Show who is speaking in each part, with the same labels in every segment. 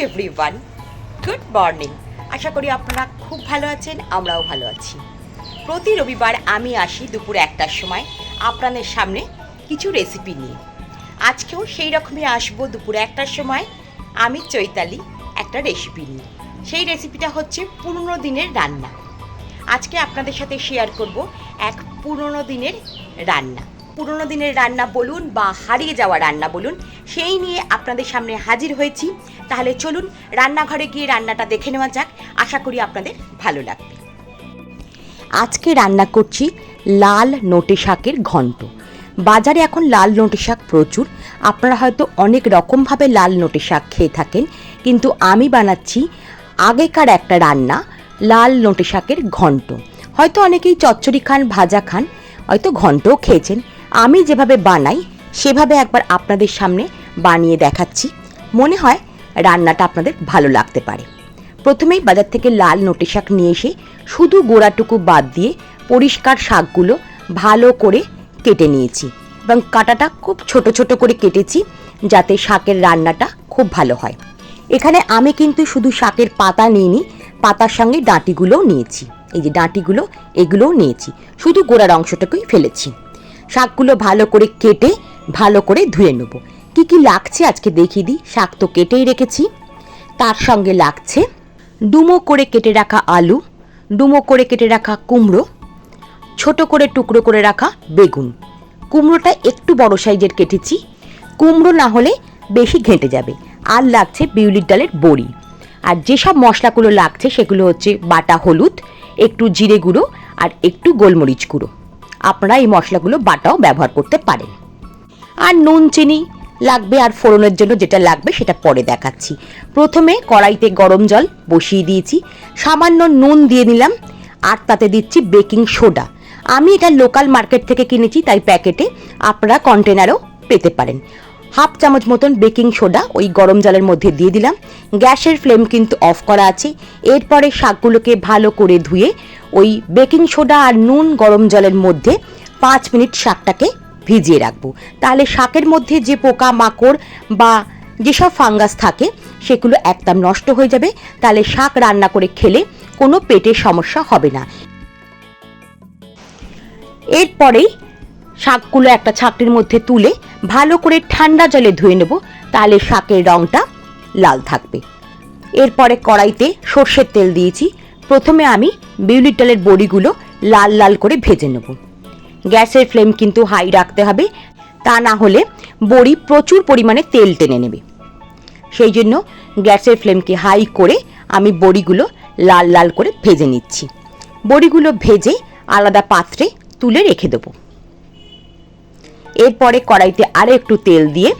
Speaker 1: Everyone good morning আশা করি আপনারা খুব ভালো আছেন, আমরাও ভালো আছি। প্রতি রবিবার আমি আসি দুপুর একটার সময় আপনাদের সামনে কিছু রেসিপি নিয়ে। আজকেও সেই রকমই আসব দুপুর একটার সময়। আমি, চৈতালি, একটা রেসিপি নিয়ে। সেই রেসিপিটা হচ্ছে পুরনো দিনের রান্না। আজকে আপনাদের সাথে শেয়ার করব এক পুরনো দিনের রান্না। পুরনো দিনের রান্না বলুন বা হারিয়ে যাওয়া রান্না বলুন, সেই নিয়ে আপনাদের সামনে হাজির হয়েছি। তাহলে চলুন, রান্নাঘরে গিয়ে রান্নাটা দেখে নেওয়া যাক। আশা করি আপনাদের ভালো লাগবে। আজকে রান্না করছি লাল নোটে শাকের ঘন্ট। বাজারে এখন লাল নোটে শাক প্রচুর। আপনারা হয়তো অনেক রকমভাবে লাল নোটে শাক খেয়ে থাকেন, কিন্তু আমি বানাচ্ছি আগেকার একটা রান্না, লাল নোটে শাকের ঘন্ট। হয়তো অনেকেই চচ্চড়ি খান, ভাজা খান, হয়তো ঘন্টও খেয়েছেন। আমি যেভাবে বানাই, সেভাবে একবার আপনাদের সামনে বানিয়ে দেখাচ্ছি। মনে হয় রান্নাটা আপনাদের ভালো লাগতে পারে। প্রথমেই বাজার থেকে লাল নোটে শাক নিয়ে এসে শুধু গোড়াটুকু বাদ দিয়ে পরিষ্কার শাকগুলো ভালো করে কেটে নিয়েছি এবং কাটাটা খুব ছোট ছোট করে কেটেছি যাতে শাকের রান্নাটা খুব ভালো হয়। এখানে আমি কিন্তু শুধু শাকের পাতা নিইনি, পাতার সঙ্গে ডাঁটিগুলোও নিয়েছি। এই যে ডাঁটিগুলো, এগুলোও নিয়েছি। শুধু গোড়ার অংশটাকেই ফেলেছি। শাকগুলো ভালো করে কেটে, ভালো করে ধুয়ে নেব। কি কি লাগছে আজকে দেখিয়ে দিই। শাক তো কেটেই রেখেছি। তার সঙ্গে লাগছে ডুমো করে কেটে রাখা আলু, ডুমো করে কেটে রাখা কুমড়ো, ছোট করে টুকরো করে রাখা বেগুন। কুমড়োটা একটু বড় সাইজের কেটেছি। কুমড়ো না হলে বেশি ঘেঁটে যাবে। আর লাগছে বিউলির ডালের বড়ি। আর যেসব মশলাগুলো লাগছে সেগুলো হচ্ছে বাটা হলুদ, একটু জিরে গুঁড়ো আর একটু গোলমরিচ গুঁড়ো। আপনারা এই মশলাগুলো বাটাও ব্যবহার করতে পারেন। আর নুন, চিনি লাগবে আর ফোড়নের জন্য যেটা লাগবে সেটা পরে দেখাচ্ছি। প্রথমে কড়াইতে গরম জল বসিয়ে দিয়েছি। সামান্য নুন দিয়ে নিলাম আর তাতে দিচ্ছি বেকিং সোডা। আমি এটা লোকাল মার্কেট থেকে কিনেছি, তাই প্যাকেটে আপনারা কন্টেনারও পেতে পারেন। হাফ চামচ মতন বেকিং সোডা ওই গরম জলের মধ্যে দিয়ে দিলাম। গ্যাসের ফ্লেম কিন্তু অফ করা আছে। এরপরে শাকগুলোকে ভালো করে ধুয়ে ওই বেকিং সোডা আর নুন গরম জলের মধ্যে পাঁচ মিনিট শাকটাকে ভিজিয়ে রাখব। তাহলে শাকের মধ্যে যে পোকা মাকড় বা যেসব ফাঙ্গাস থাকে, সেগুলো একদম নষ্ট হয়ে যাবে। তাহলে শাক রান্না করে খেলে কোনো পেটের সমস্যা হবে না। এরপরেই শাকগুলো একটা ছাকটির মধ্যে তুলে ভালো করে ঠান্ডা জলে ধুয়ে নেব। তাহলে শাকের রঙটা লাল থাকবে। এরপরে কড়াইতে সর্ষের তেল দিয়েছি। প্রথমে আমি বিউলির ডালের বড়িগুলো লাল লাল করে ভেজে নেব। গ্যাসের ফ্লেম কিন্তু হাই রাখতে হবে, তা না হলে বড়ি প্রচুর পরিমাণে তেল টেনে নেবে। সেই জন্য গ্যাসের ফ্লেমকে হাই করে আমি বড়িগুলো লাল লাল করে ভেজে নিচ্ছি। বড়িগুলো ভেজে আলাদা পাত্রে তুলে রেখে দেবো। এরপরে কড়াইতে আরও একটু তেল দিয়ে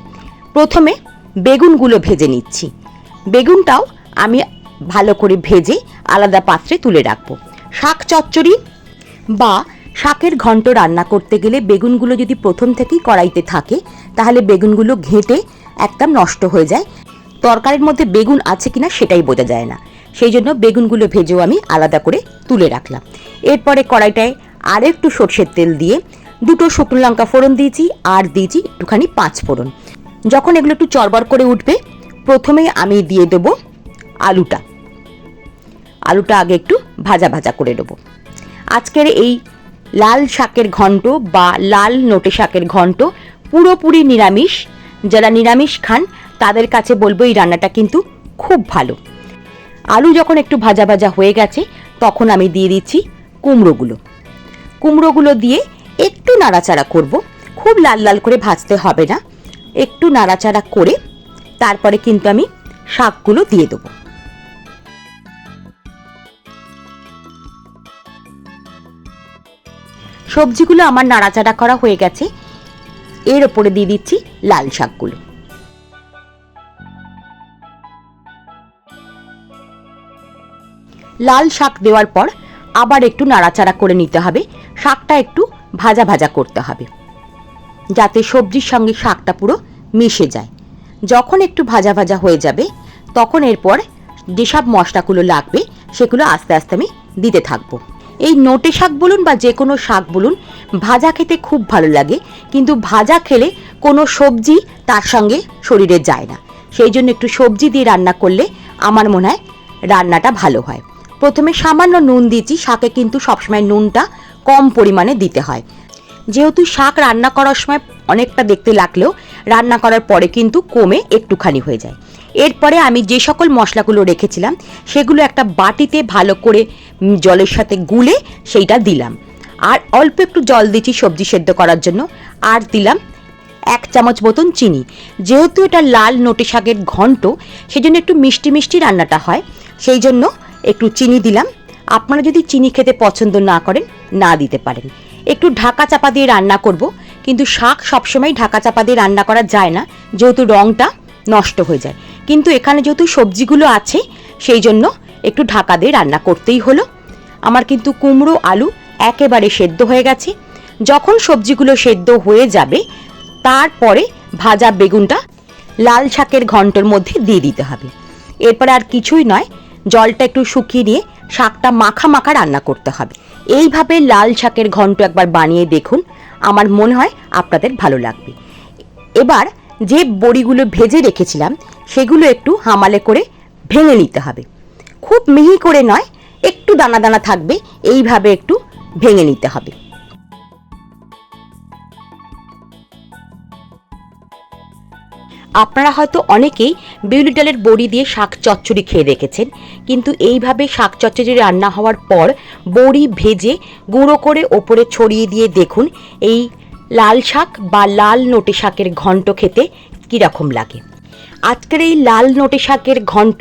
Speaker 1: প্রথমে বেগুনগুলো ভেজে নিচ্ছি। বেগুনটাও আমি ভালো করে ভেজে আলাদা পাত্রে তুলে রাখব। শাক চচ্চড়ি বা শাকের ঘন্ট রান্না করতে গেলে বেগুনগুলো যদি প্রথম থেকেই কড়াইতে থাকে, তাহলে বেগুনগুলো ঘেঁটে একদম নষ্ট হয়ে যায়। তরকারির মধ্যে বেগুন আছে কিনা সেটাই বোঝা যায় না। সেই জন্য বেগুনগুলো ভেজেও আমি আলাদা করে তুলে রাখলাম। এরপরে কড়াইটায় আর একটু সর্ষের তেল দিয়ে দুটো শুকনো লঙ্কা ফোড়ন দিয়েছি আর দিয়েছি একটুখানি পাঁচ ফোড়ন। যখন এগুলো একটু চরবর করে উঠবে, প্রথমেই আমি দিয়ে দেবো আলুটা। আলুটা আগে একটু ভাজা ভাজা করে দেবো আজকের এই লাল শাকের ঘন্ট বা লাল নোটে শাকের ঘন্ট পুরোপুরি নিরামিষ। যারা নিরামিষ খান, তাদের কাছে বলব এই রান্নাটা কিন্তু খুব ভালো। আলু যখন একটু ভাজা ভাজা হয়ে গেছে, তখন আমি দিয়ে দিচ্ছি কুমড়োগুলো। কুমড়োগুলো দিয়ে একটু নাড়াচাড়া করব। খুব লাল লাল করে ভাজতে হবে না। একটু নাড়াচাড়া করে তারপরে কিন্তু আমি শাকগুলো দিয়ে দেবো। সবজিগুলো আমার নাড়াচাড়া করা হয়ে গেছে। এর ওপরে দিয়ে দিচ্ছি লাল শাকগুলো। লাল শাক দেওয়ার পর আবার একটু নাড়াচাড়া করে নিতে হবে। শাকটা একটু ভাজা ভাজা করতে হবে। যাতে সবজির সঙ্গে শাকটা পুরো মিশে যায়। যখন একটু ভাজা ভাজা হয়ে যাবে, তখন এরপর যেসব মশলাগুলো লাগবে, সেগুলো আস্তে আস্তে আমি দিতে থাকব। এই নোটে শাক বলুন বা যে কোনো শাক বলুন, ভাজা খেতে খুব ভালো লাগে, কিন্তু ভাজা খেলে কোনো সবজি তার সঙ্গে শরীরে যায় না। সেই জন্য একটু সবজি দিয়ে রান্না করলে আমার মনে হয় রান্নাটা ভালো হয়। প্রথমে সামান্য নুন দিয়েছি, শাকে কিন্তু সবসময় নুনটা কম পরিমাণে দিতে হয়। যেহেতু শাক রান্না করার সময় অনেকটা দেখতে লাগলেও রান্না করার পরে কিন্তু কমে একটুখানি হয়ে যায়। এরপরে আমি যে সকল মশলাগুলো রেখেছিলাম, সেগুলো একটা বাটিতে ভালো করে জলের সাথে গুলে সেইটা দিলাম। আর অল্প একটু জল দিচ্ছি সবজি সেদ্ধ করার জন্য। আর দিলাম এক চামচ মতন চিনি। যেহেতু এটা লাল নোটে শাকের ঘন্ট সেই জন্য একটু মিষ্টি মিষ্টি রান্নাটা হয়। সেই জন্য একটু চিনি দিলাম। আপনারা যদি চিনি খেতে পছন্দ না করেন, না দিতে পারেন। একটু ঢাকা চাপা দিয়ে রান্না করব। কিন্তু শাক সবসময় ঢাকা চাপা দিয়ে রান্না করা যায় না, যেহেতু রঙটা নষ্ট হয়ে যায়। কিন্তু এখানে যেহেতু সবজিগুলো আছে, সেই জন্য একটু ঢাকা দিয়ে রান্না করতেই হলো। আমার কিন্তু কুমড়ো, আলু একেবারে সেদ্ধ হয়ে গেছে। যখন সবজিগুলো সেদ্ধ হয়ে যাবে, তারপরে ভাজা বেগুনটা লাল শাকের ঘন্টর মধ্যে দিয়ে দিতে হবে। এরপরে আর কিছুই নয়, জলটা একটু শুকিয়ে নিয়ে শাকটা মাখা মাখা রান্না করতে হবে। এইভাবে লাল শাকের ঘন্ট একবার বানিয়ে দেখুন আমার মনে হয় আপনাদের ভালো লাগবে। এবার যে বড়িগুলো ভেজে রেখেছিলাম, সেগুলো একটু হামালে করে ভেঙে নিতে হবে। খুব মিহি করে নয়, একটু দানা দানা থাকবে, এইভাবে একটু ভেঙে নিতে হবে। আপনারা হয়তো অনেকেই বিউলি ডালের বড়ি দিয়ে শাক চচ্চড়ি খেয়ে দেখেছেন, কিন্তু এইভাবে শাক চচ্চড়ি রান্না হওয়ার পর বড়ি ভেজে গুঁড়ো করে ওপরে ছড়িয়ে দিয়ে দেখুন এই লাল শাক বা লাল নোটে শাকের ঘন্ট খেতে কীরকম লাগে। আজকের এই লাল নোটে শাকের ঘন্ট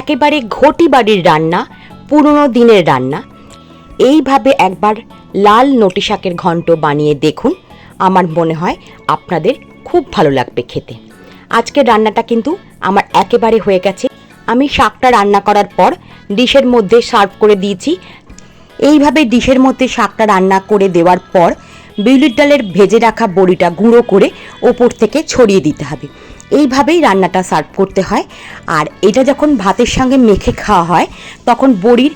Speaker 1: একেবারে ঘটি বাড়ির রান্না, পুরনো দিনের রান্না। এইভাবে একবার লাল নোটে শাকের ঘন্ট বানিয়ে দেখুন, আমার মনে হয় আপনাদের খুব ভালো লাগবে খেতে। আজকের রান্নাটা কিন্তু আমার একেবারে হয়ে গেছে। আমি শাকটা রান্না করার পর ডিশের মধ্যে সার্ভ করে দিয়েছি। এইভাবে ডিশের মধ্যে শাকটা রান্না করে দেওয়ার পর বিউলির ডালের ভেজে রাখা বড়িটা গুঁড়ো করে ওপর থেকে ছড়িয়ে দিতে হবে। এইভাবেই রান্নাটা সার্ভ করতে হয়। আর এটা যখন ভাতের সঙ্গে মেখে খাওয়া হয়, তখন বড়ির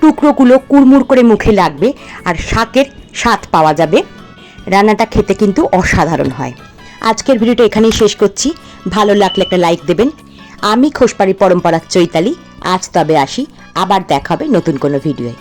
Speaker 1: টুকরোগুলো কুড়মুড় করে মুখে লাগবে আর শাকের স্বাদ পাওয়া যাবে। রান্নাটা খেতে কিন্তু অসাধারণ হয়। আজকের ভিডিওটা এখানেই শেষ করছি। ভালো লাগলে একটা লাইক দেবেন। আমি খোসপাড়ি পরম্পরার চৈতালি। আজ তবে আসি। আবার দেখা হবে নতুন কোনো ভিডিওয়ে।